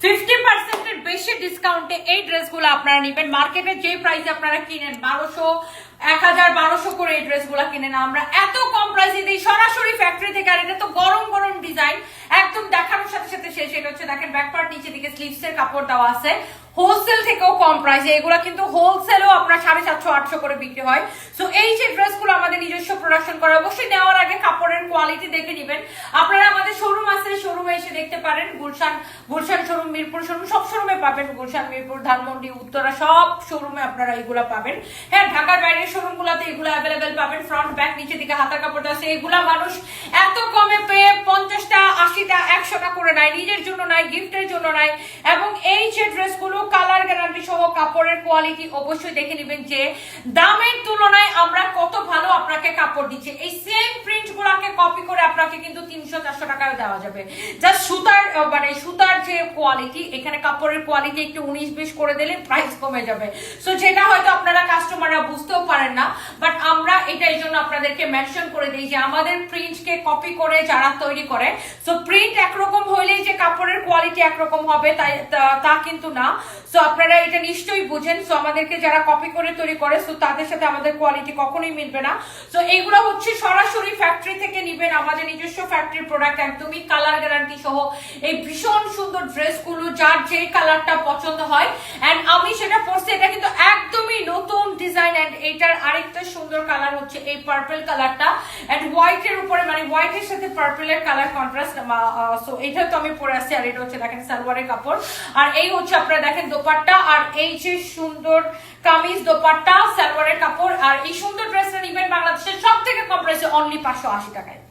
Fifty পার্সেন্টের বেশি এই আপনারা যে আপনারা কিনেন, বারোশো, এক হাজার, বারোশো করে এই আমরা। এত কম সরাসরি ফ্যাক্টরি থেকে তো গরম গরম ডিজাইন একদম সাথে সাথে শেষ। এটা হচ্ছে দেখেন নিচে দিকে হোলসেল থেকেও কম প্রাইসে এগুলো কিন্তু হোলসেলও আপনার সাড়ে সাতশো, আটশো করে বিক্রি হয়। সো এই যে ড্রেসগুলো আমাদের নিজস্ব প্রোডাকশন করা, অবশ্যই নেওয়ার আগে কাপড়ের কোয়ালিটি দেখে নেবেন। আপনারা আমাদের শোরুম আছে শোরুমে এসে দেখতে পারেন। গুলশান গুলশান শোরুম মিরপুর শোরুম সব শোরুমে পাবেন। গুলশান, মিরপুর, ধানমন্ডি, উত্তরা, সব শোরুমে আপনারা এগুলা পাবেন। হ্যাঁ ঢাকার বাইরের শোরুম গুলাতে এগুলো অ্যাভেলেবেল পাবেন। ফ্রন্ট ব্যাক নিচে দিকে হাতার কাপড় আছে। এগুলা মানুষ এত কমে পেয়ে পঞ্চাশটা, আশিটা, একশোটা করে নেয়। নিজের জন্য নাই গিফটের জন্য নাই। এবং এই যে ড্রেসগুলো গ্যারান্টি সহ কাপড়ের কোয়ালিটি অবশ্যই দেখে নেবেন যে দামের তুলনায় আমরা কত ভালো আপনাকে কাপড় দিচ্ছি। এই সেম প্রিন্ট গুলাকে কপি করে আপনাকে কিন্তু তিনশো, চারশো টাকায় দেওয়া যাবে। জাস্ট সুতার মানে সুতার যে কোয়ালিটি এখানে কাপড়ের কোয়ালিটি একটু উনিশ বিশ করে দিলে প্রাইস কমে যাবে। সো যেটা হয়তো আপনারা কাস্টমাররা বুঝতেও পারেন না এটা এই জন্য আপনাদেরকে মেনশন করে দিই যে আমাদের প্রিন্টকে কপি করে যারা তৈরি করে সো প্রিন্ট একরকম হইলেই যে কাপড়ের কোয়ালিটি একরকম হবে, তাই তা- কিন্তু না। সো আপনারা এটা নিশ্চয়ই বুঝেন সো আমাদেরকে যারা কপি করে তৈরি করে সো তাদের সাথে আমাদের কোয়ালিটি কখনোই মিলবে না। সো এইগুলো হচ্ছে সরাসরি ফ্যাক্টরি থেকে নিবেন, আমাদের নিজস্ব ফ্যাক্টরির প্রোডাক্ট একদমই কালার গ্যারান্টি সহ। এই ভীষণ সুন্দর ড্রেসগুলো যার যে কালারটা পছন্দ হয় এন্ড আমি সেটা পরছি, এটা কিন্তু একদমই নতুন ডিজাইন এন্ড এটার আরেকটা সুন্দর কালার হচ্ছে এই পার্পল কালারটা এন্ড হোয়াইট এর উপরে মানে হোয়াইট এর সাথে পার্পল এর কালার কন্ট্রাস্ট সো এটা তো আমি পরে আসছি, আর এটা হচ্ছে দেখেন সালোয়ারের কাপড়। আর এই হচ্ছে আপনারা দেখেন দোপাট্টা, আর এই যে সুন্দর কামিজ দোপাট্টা, সালোয়ারের কাপড়, আর এই সুন্দর ড্রেসটা নিবেন বাংলাদেশের সব থেকে কম প্রাইসে অনলি পাঁচশো আশি টাকায়।